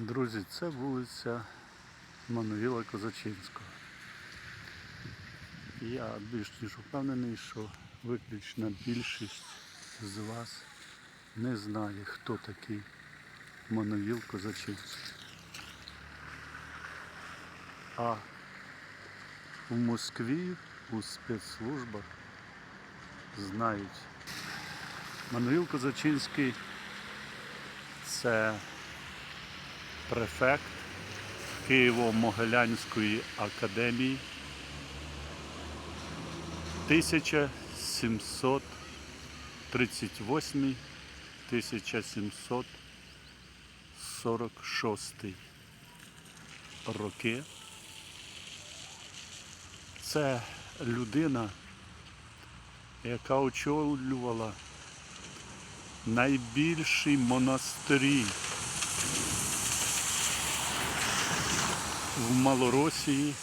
Друзі, це вулиця Мануїла Козачинського. Я більш ніж впевнений, що виключна більшість з вас не знає, хто такий Мануїл Козачинський. А в Москві у спецслужбах знають. Мануїл Козачинський це префект Києво-Могилянської академії 1738 1746 роки. Це людина, яка очолювала найбільші монастирі в Малоросії.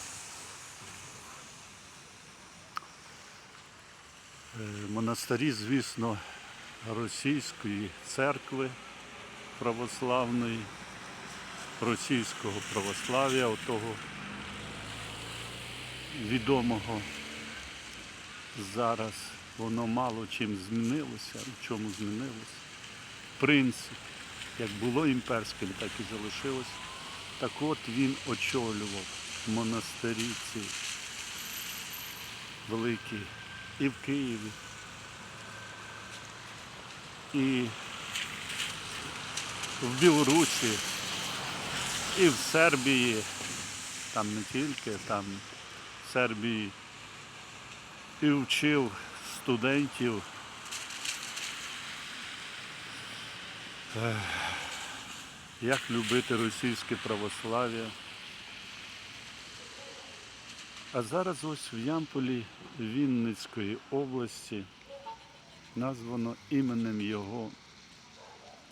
Е, Монастирі, звісно, російської церкви православної, російського православ'я, отого відомого зараз воно мало чим змінилося. В чому змінилося? Принцип, як було імперським, так і залишилось. Так от він очолював монастирі ці великі і в Києві, і в Білорусі, і в Сербії, там не тільки, там в Сербії. І вчив студентів. Як любити російське православ'я. А зараз ось в Ямполі Вінницької області названо іменем його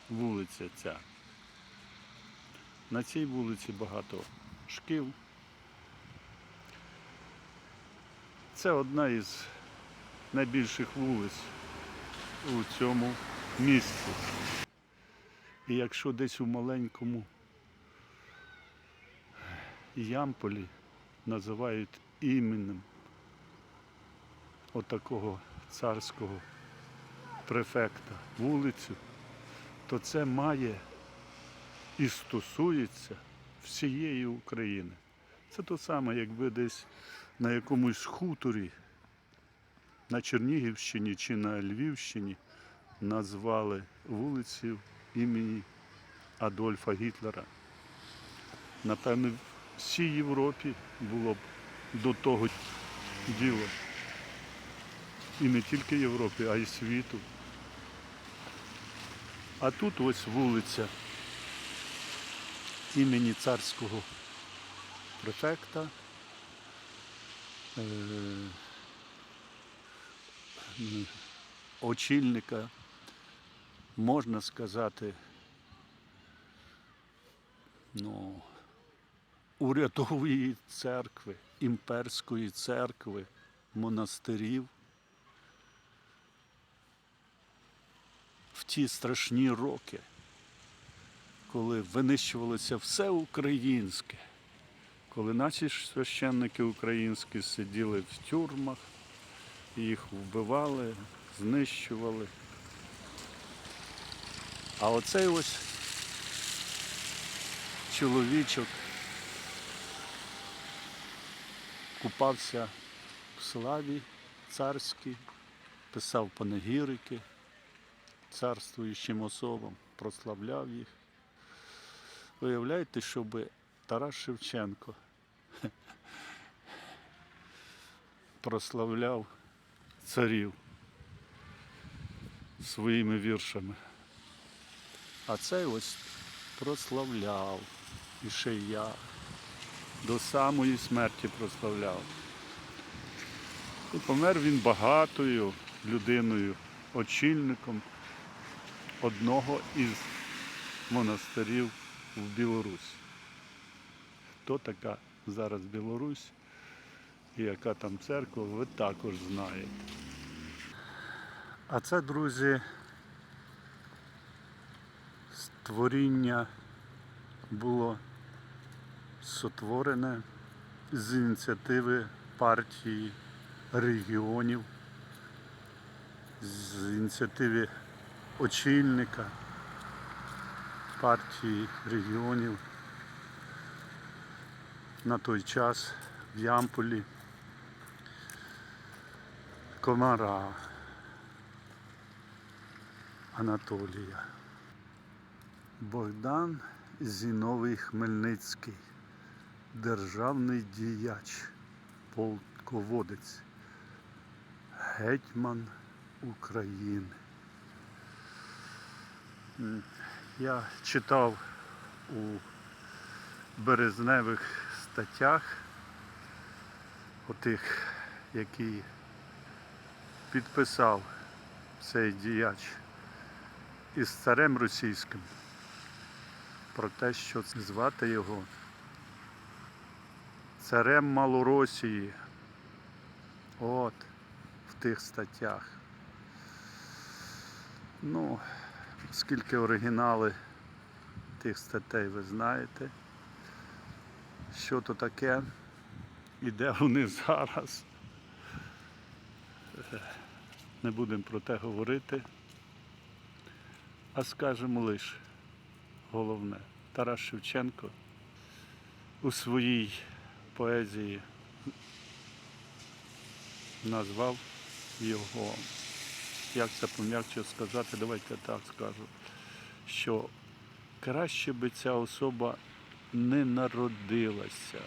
вулиця ця. На цій вулиці багато шкіл. Це одна із найбільших вулиць у цьому місті. І якщо десь у маленькому Ямполі називають іменем отакого царського префекта вулицю, то це має і стосується всієї України. Це то саме, якби десь на якомусь хуторі на Чернігівщині чи на Львівщині назвали вулицю імені Адольфа Гітлера. Напевно, в всій Європі було б до того діло. І не тільки Європі, а й світу. А тут ось вулиця імені царського префекта. е, очільника, можна сказати, ну, урядової церкви, імперської церкви, монастирів. В ті страшні роки, коли винищувалося все українське, коли наші священники українські сиділи в тюрмах, їх вбивали, знищували. А оцей ось чоловічок купався в славі царській, писав панегірики царствуючим особам, прославляв їх. Виявляєте, щоб Тарас Шевченко прославляв царів своїми віршами. А цей ось прославляв. І ще я до самої смерті прославляв. І помер він багатою людиною, очільником одного із монастирів в Білорусі. Хто така зараз Білорусь і яка там церква, ви також знаєте. А це, друзі, створіння було сотворене з ініціативи партії регіонів, з ініціативи очільника партії регіонів на той час в Ямполі комара Анатолія. Богдан Зіновий Хмельницький, державний діяч, полководець, гетьман України. Я читав у березневих статтях, отих, які підписав цей діяч із царем російським про те, що звати його царем Малоросії. От в тих статтях. Ну, скільки оригінали тих статей ви знаєте, що то таке і де вони зараз. Не будемо про те говорити, а скажемо лише головне. Тарас Шевченко у своїй поезії назвав його, як це пом'якче сказати, давайте так скажу, що краще би ця особа не народилася.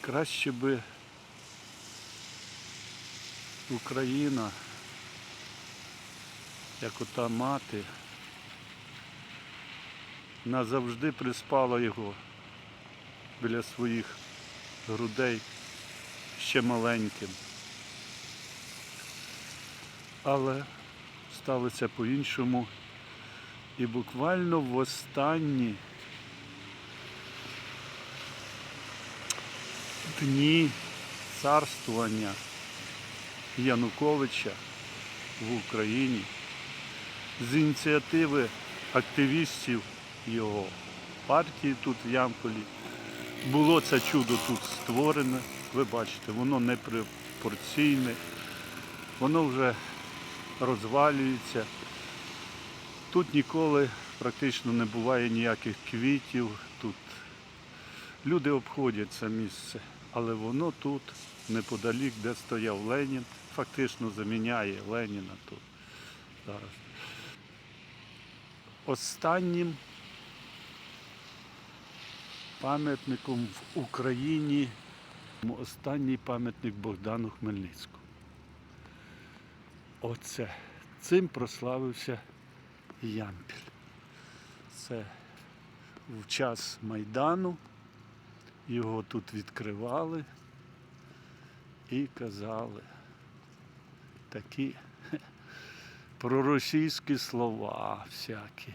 Краще би Україна, як ота мати, назавжди приспала його біля своїх грудей ще маленьким. Але сталося по-іншому. І буквально в останні дні царствування Януковича в Україні з ініціативи активістів його партії тут в Ямполі було це чудо тут створене. Ви бачите, воно непропорційне, воно вже розвалюється. Тут ніколи практично не буває ніяких квітів. Тут люди обходять це місце, але воно тут, неподалік, де стояв Ленін, фактично заміняє Леніна тут зараз. Останнім пам'ятником в Україні останній пам'ятник Богдану Хмельницькому. Оце. Цим прославився Ямпіль. Це в час Майдану його тут відкривали і казали такі проросійські слова всякі.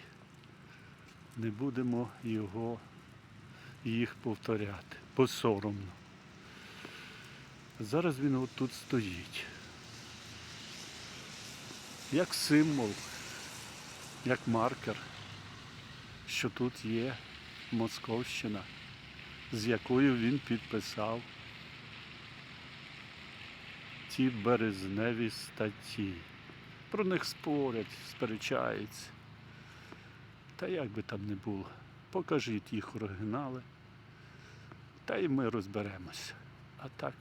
Не будемо його, їх повторяти, бо соромно. Зараз він от тут стоїть. Як символ, як маркер, що тут є Московщина, з якою він підписав ті березневі статті. Про них спорять, сперечаються. Та як би там не було, покажіть їх оригінали, та й ми розберемося. А так,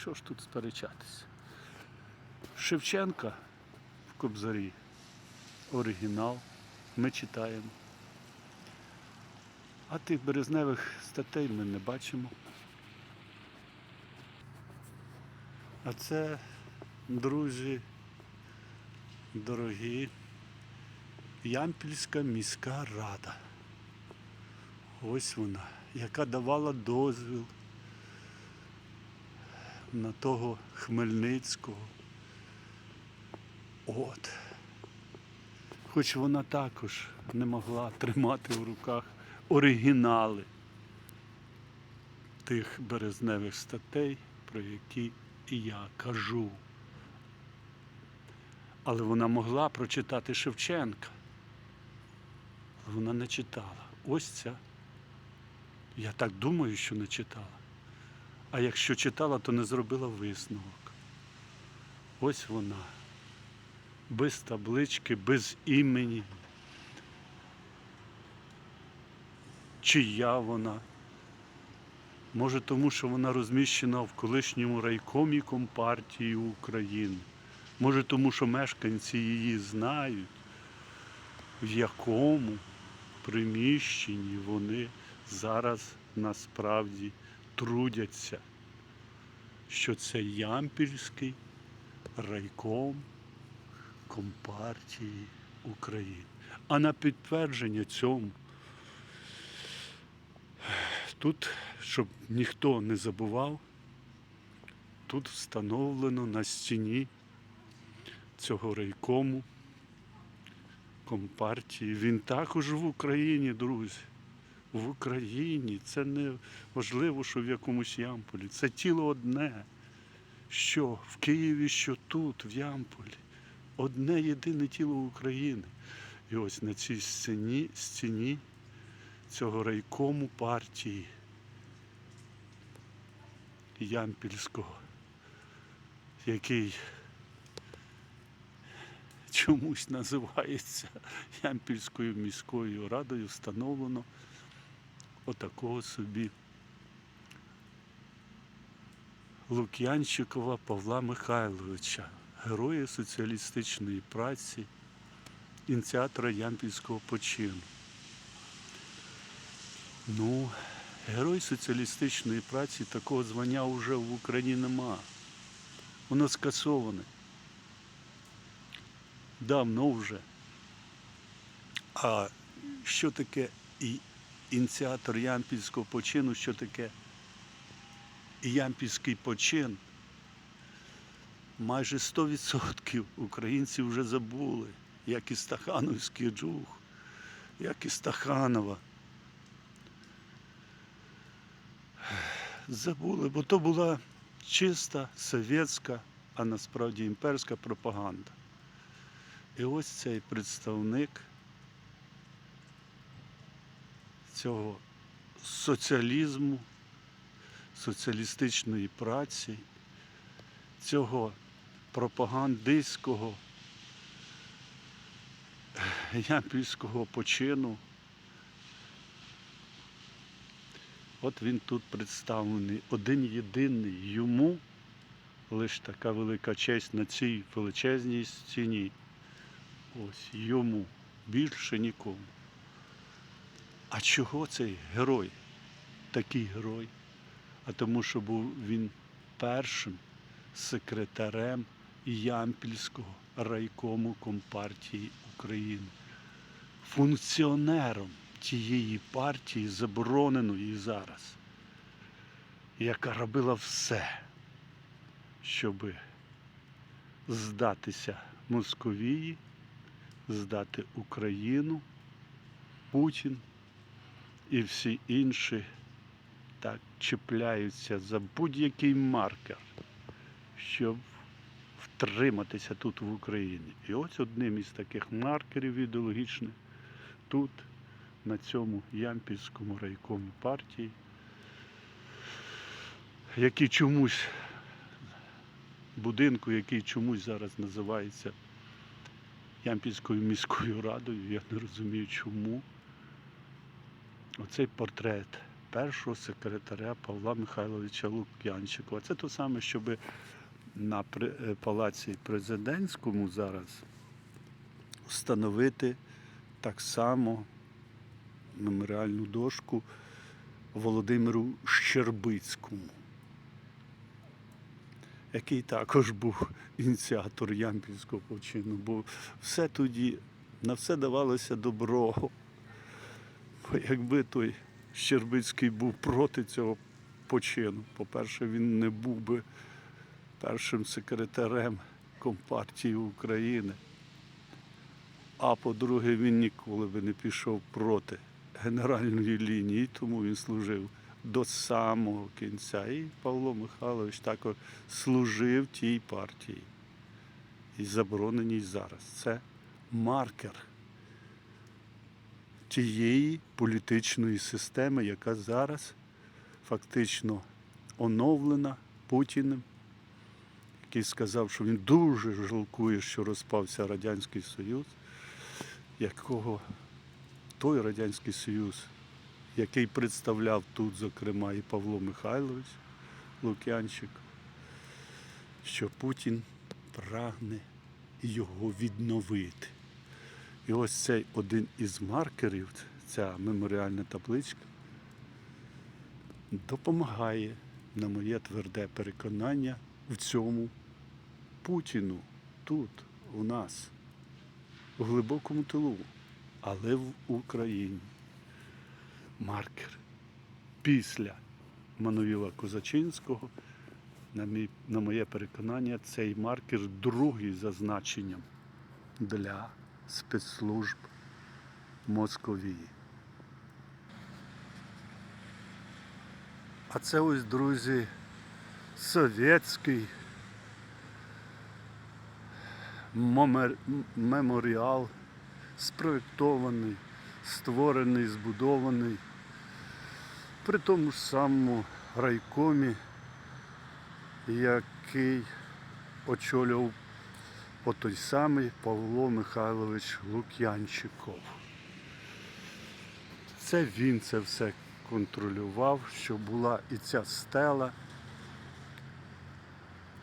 що ж тут сперечатися? Шевченка в Кобзарі оригінал ми читаємо. А тих березневих статей ми не бачимо. А це, друзі, дорогі, Ямпільська міська рада. Ось вона, яка давала дозвіл на того Хмельницького. От. Хоч вона також не могла тримати в руках оригінали тих березневих статей, про які і я кажу. Але вона могла прочитати Шевченка. Вона не читала. Ось ця. Я так думаю, що не читала. А якщо читала, то не зробила висновок. Ось вона. Без таблички, без імені. Чия вона? Може, тому що вона розміщена в колишньому райкомі Компартії України. Може, тому що мешканці її знають, в якому приміщенні вони зараз насправді трудяться, що це Ямпільський райком Компартії України. А на підтвердження цьому тут, щоб ніхто не забував, тут встановлено на стіні цього райкому Компартії. Він також в Україні, друзі. В Україні. Це не важливо, що в якомусь Ямполі. Це тіло одне. Що в Києві, що тут, в Ямполі. Одне єдине тіло України. І ось на цій стіні, стіні цього райкому партії Ямпільського, який чомусь називається Ямпільською міською радою, встановлено отакого собі Лук'янчикова Павла Михайловича, героя соціалістичної праці, ініціатора Ямпільського почину. Ну, герой соціалістичної праці такого звання вже в Україні нема. Воно скасоване. Давно вже. А що таке ініціатор Ямпільського почину, що таке Ямпільський почин? Майже 100% українців вже забули, як і Стахановський джух, як і Стаханова. Забули, бо то була чиста совєтська, а насправді імперська пропаганда. І ось цей представник цього соціалізму, соціалістичної праці, цього пропагандистського ямпільського почину. От він тут представлений, один єдиний йому лише така велика честь на цій величезній стіні. Ось йому, більше нікому. А чого цей герой? Такий герой? А тому, що був він першим секретарем Ямпільського райкому Компартії України, функціонером тієї партії, забороненої зараз, яка робила все, щоб здатися Московії, здати Україну, Путін і всі інші так чіпляються за будь-який маркер, щоб втриматися тут в Україні. І ось одним із таких маркерів ідеологічних тут, на цьому Ямпільському райкому партії, який чомусь будинку, який чомусь зараз називається Ямпільською міською радою, я не розумію чому. Оцей портрет першого секретаря Павла Михайловича Лук'янчикова. Це то саме, щоб на е, палаці президентському зараз встановити так само меморіальну дошку Володимиру Щербицькому, який також був ініціатор Ямпільського почину, бо все тоді, на все давалося добро. Якби той Щербицький був проти цього почину, по-перше, він не був би першим секретарем Компартії України. А по-друге, він ніколи би не пішов проти генеральної лінії, тому він служив до самого кінця. І Павло Михайлович також служив тій партії. І забороненій зараз. Це маркер тієї політичної системи, яка зараз фактично оновлена Путіним, який сказав, що він дуже жалкує, що розпався Радянський Союз, якого той Радянський Союз, який представляв тут, зокрема, і Павло Михайлович Лук'янчик, що Путін прагне його відновити. І ось цей один із маркерів, ця меморіальна табличка, допомагає, на моє тверде переконання, в цьому Путіну тут, у нас, у глибокому тилу, але в Україні. Маркер після Мануїла Козачинського, на, мій, на моє переконання, цей маркер другий за значенням для спецслужб Московії. А це ось, друзі, совєтський момер- меморіал, спроєктований, створений, збудований при тому ж самому райкомі, який очолював отой самий Павло Михайлович Лук'янчиков. Це він це все контролював, що була і ця стела,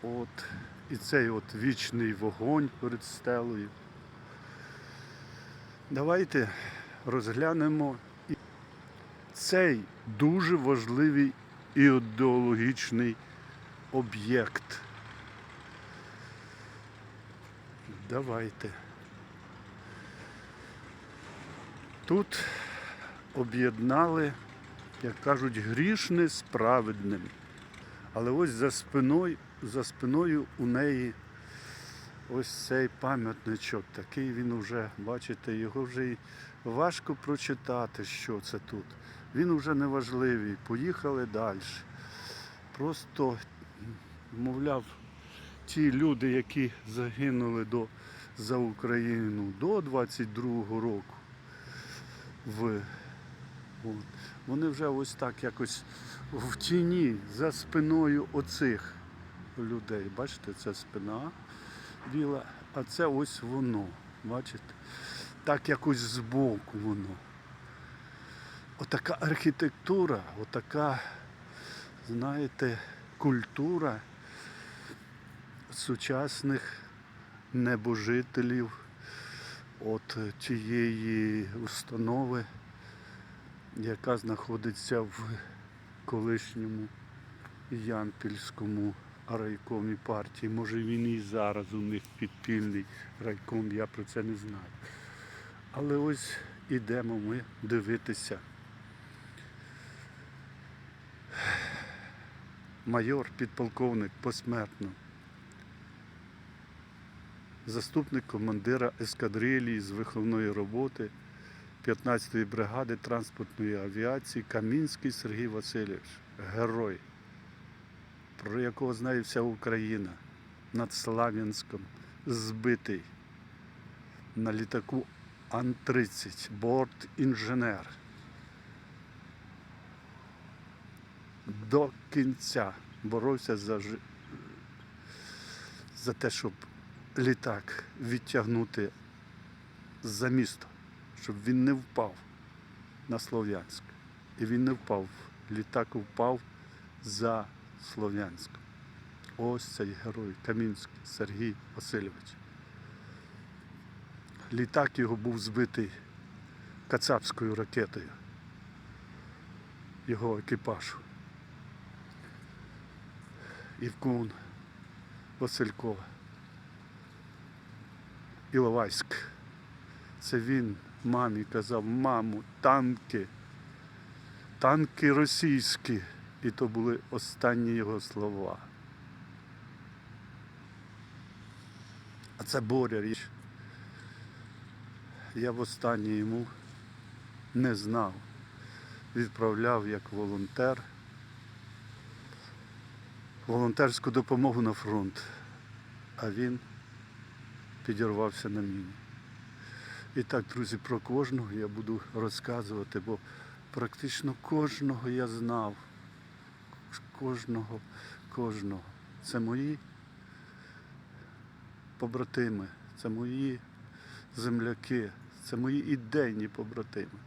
от, і цей от вічний вогонь перед стелею. Давайте розглянемо цей дуже важливий ідеологічний об'єкт. Давайте. Тут об'єднали, як кажуть, грішне з праведним. Але ось за спиною, за спиною у неї ось цей пам'ятничок. Такий він вже, бачите, його вже й важко прочитати, що це тут. Він вже не важливий. Поїхали далі. Просто, мовляв, ті люди, які загинули до, за Україну до 22-го року, в, от, вони вже ось так якось в тіні за спиною оцих людей. Бачите, це спина біла, а це ось воно. Бачите? Так якось збоку воно. Отака архітектура, отака, знаєте, культура сучасних небожителів от тієї установи, яка знаходиться в колишньому Ямпільському райкомі партії. Може він і зараз у них підпільний райком, я про це не знаю. Але ось ідемо ми дивитися. Майор, підполковник посмертно. Заступник командира ескадрилії з виховної роботи 15-ї бригади транспортної авіації Камінський Сергій Васильович. Герой, про якого знає вся Україна над Слав'янськом, збитий на літаку Ан-30, борт інженер. До кінця боровся за, за те, щоб літак відтягнути за місто, щоб він не впав на Слов'янськ. І він не впав. Літак впав за Слов'янськ. Ось цей герой Камінський Сергій Васильович. Літак його був збитий кацапською ракетою. Його екіпажу. Івкун Василькова. Іловайськ. Це він мамі казав, маму, танки, танки російські. І то були останні його слова. А це Боря річ. Я востаннє йому не знав. Відправляв як волонтер волонтерську допомогу на фронт, а він підірвався на міні. І так, друзі, про кожного я буду розказувати, бо практично кожного я знав. Кожного, кожного. Це мої побратими, це мої земляки, це мої ідейні побратими.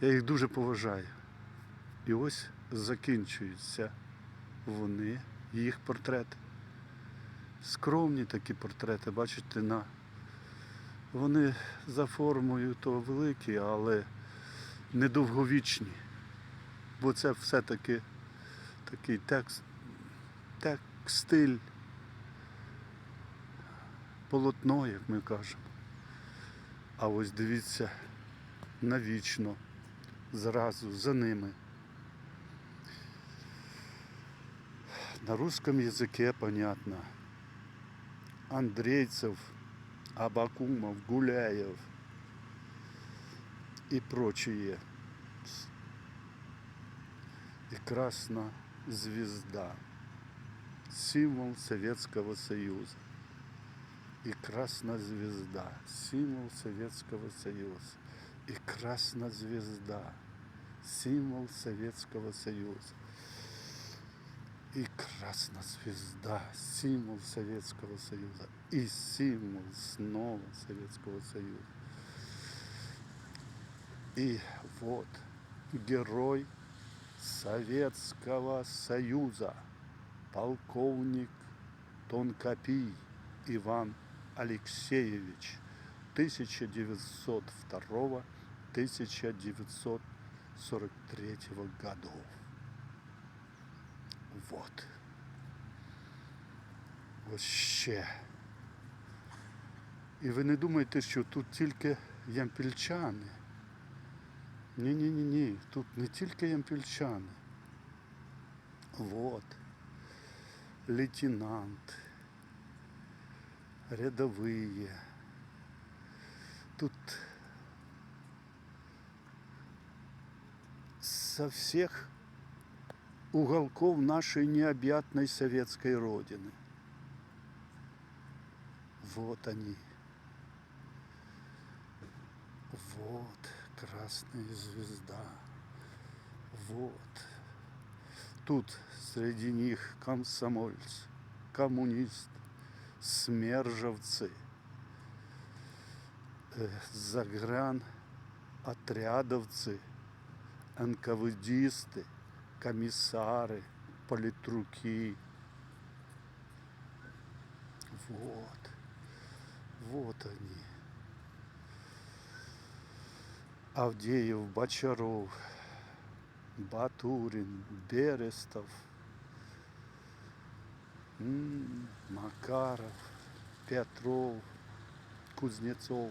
Я їх дуже поважаю. І ось закінчуються вони, їх портрети. Скромні такі портрети, бачите, на... вони за формою то великі, але недовговічні. Бо це все-таки такий текст, текстиль, полотно, як ми кажемо. А ось дивіться, навічно, зразу за ними. На русском языке понятно. Андрейцев, Абакумов, Гуляев и прочие. И красная звезда, символ Советского Союза. И красная звезда, символ Советского Союза. И красная звезда, символ Советского Союза. И красная звезда, символ Советского Союза. И символ снова Советского Союза. И вот герой Советского Союза, полковник Тонкопий Иван Алексеевич 1902-1943 годов. Вот. Ось ще. І ви не думаєте, що тут тільки ямпільчани. Ні, ні, ні, ні. Тут не тільки ямпільчани. Вот. Лейтенант. Рядовые. Тут со всех уголков нашей необъятной советской родины. Вот они. Вот красная звезда. Вот. Тут среди них комсомольцы, коммунисты, смержевцы, э, загран отрядовцы, НКВДисты, комиссары, политруки. Вот. Вот они. Авдеев, Бочаров, Батурин, Берестов, Макаров, Петров, Кузнецов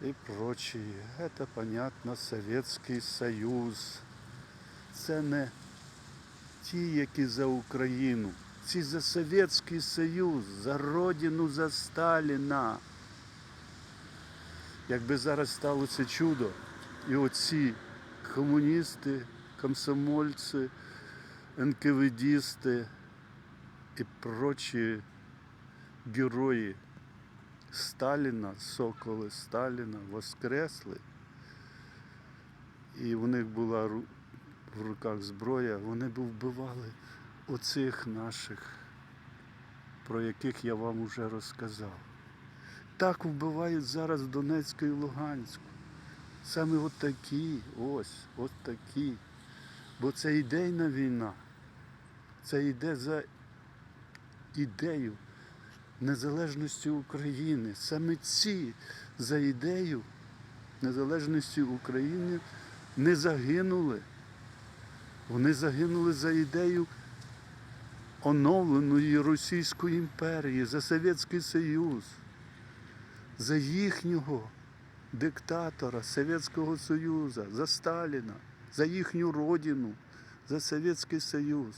и прочие. Это, понятно, Советский Союз. Це не ті, які за Україну. Ці за Совєтський Союз, за Родину, за Сталіна. Якби зараз сталося чудо, і оці комуністи, комсомольці, НКВДисти і прочі герої Сталіна, соколи Сталіна воскресли, і у них була в руках зброя, вони б вбивали оцих наших, про яких я вам уже розказав. Так вбивають зараз Донецьку і Луганську. Саме от такі, ось, от такі. Бо це ідейна війна. Це йде за ідею незалежності України. Саме ці за ідею незалежності України не загинули. Вони загинули за ідею оновленої Російської імперії, за Совєтський Союз, за їхнього диктатора Совєтського Союзу, за Сталіна, за їхню родину, за Совєтський Союз.